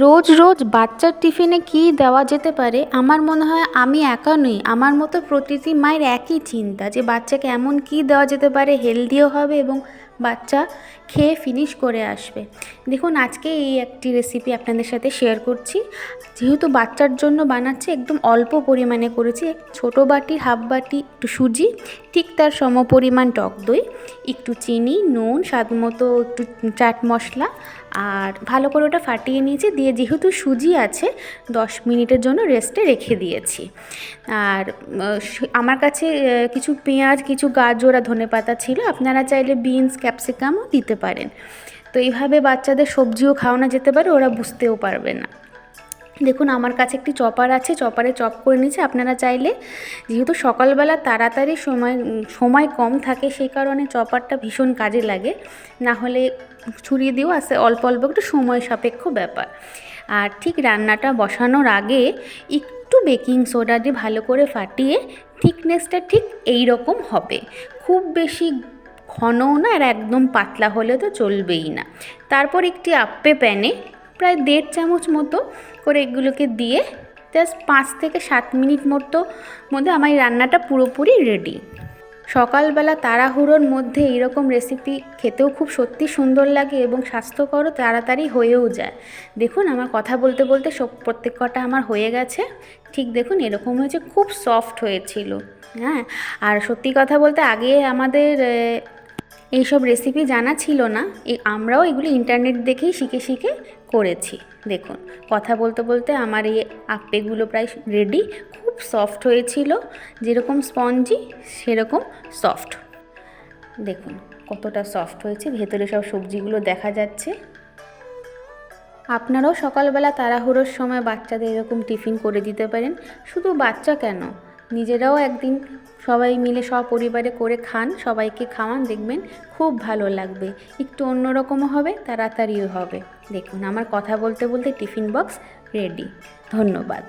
রোজ রোজ বাচ্চার টিফিনে কি দেওয়া যেতে পারে? আমার মনে হয় আমি একা নই। আমার মতো প্রতিটি মায়ের একই চিন্তা যে বাচ্চাকে এমন কি দেওয়া যেতে পারে, হেলদিও হবে এবং বাচ্চা খেয়ে ফিনিশ করে আসবে। দেখুন, আজকে এই একটি রেসিপি আপনাদের সাথে শেয়ার করছি। যেহেতু বাচ্চার জন্য বানাচ্ছি, একদম অল্প পরিমাণে করেছি। ছোটো বাটি হাফ বাটি একটু সুজি, ঠিক তার সমপরিমাণ টক দই, একটু চিনি, নুন, স্বাদ মতো একটু চাট মশলা, আর ভালো করে ওটা ফাটিয়ে নিয়েছি। দিয়ে যেহেতু সুজি আছে, দশ মিনিটের জন্য রেস্টে রেখে দিয়েছি। আর আমার কাছে কিছু পেঁয়াজ, কিছু গাজর আর ধনে পাতা ছিল। আপনারা চাইলে বিনস ক্যাপসিকামও দিতে পারেন। তো এইভাবে বাচ্চাদের সবজিও খাওয়ানো যেতে পারে, ওরা বুঝতেও পারবে না। দেখুন, আমার কাছে একটি চপার আছে, চপারে চপ করে নিয়েছি। আপনারা চাইলে, যেহেতু সকালবেলা তাড়াতাড়ি সময় সময় কম থাকে, সেই কারণে চপারটা ভীষণ কাজে লাগে। না হলে ছুরি দিয়েও আসে অল্প অল্প একটু সময় সাপেক্ষ ব্যাপার। আর ঠিক রান্নাটা বসানোর আগে একটু বেকিং সোডা দিয়ে ভালো করে ফাটিয়ে, থিকনেসটা ঠিক এই রকম হবে। খুব বেশি ঘনও না আর একদম পাতলা হলে তো চলবেই না। তারপর একটি আপ্পে প্যানে প্রায় দেড় চামচ মতো করে এগুলোকে দিয়ে জাস্ট পাঁচ থেকে সাত মিনিট মতো মধ্যে আমার রান্নাটা পুরোপুরি রেডি সকালবেলা তাড়াহুড়োর মধ্যে এইরকম রেসিপি খেতেও খুব সত্যি সুন্দর লাগে এবং স্বাস্থ্যকরও তাড়াতাড়ি হয়েও যায়। দেখুন, আমার কথা বলতে বলতে সব প্রত্যেক কটা আমার হয়ে গেছে। ঠিক দেখুন, এরকম হয়েছে, খুব সফট হয়েছিল। হ্যাঁ আর সত্যি কথা বলতে আগে আমাদের এইসব রেসিপি জানা ছিল না। আমরাও এগুলি ইন্টারনেট দেখেই শিখে শিখে করেছি। দেখুন, কথা বলতে বলতে আমার এই আপ্পেগুলো প্রায় রেডি খুব সফট হয়েছিল। যেরকম স্পঞ্জি সেরকম সফট দেখুন, কতটা সফট হয়েছে। ভেতরে সব সবজিগুলো দেখা যাচ্ছে। আপনারাও সকালবেলা তাড়াহুড়োর সময় বাচ্চাদের এরকম টিফিন করে দিতে পারেন। শুধু বাচ্চা কেন? নিজেরাও একদিন সবাই মিলে সপরিবারে করে খান, সবাইকে খাওয়ান, দেখবেন খুব ভালো লাগবে। একটু অন্যরকমও হবে, তাড়াতাড়িও হবে। দেখুন, আমার কথা বলতে বলতে টিফিন বক্স রেডি। ধন্যবাদ।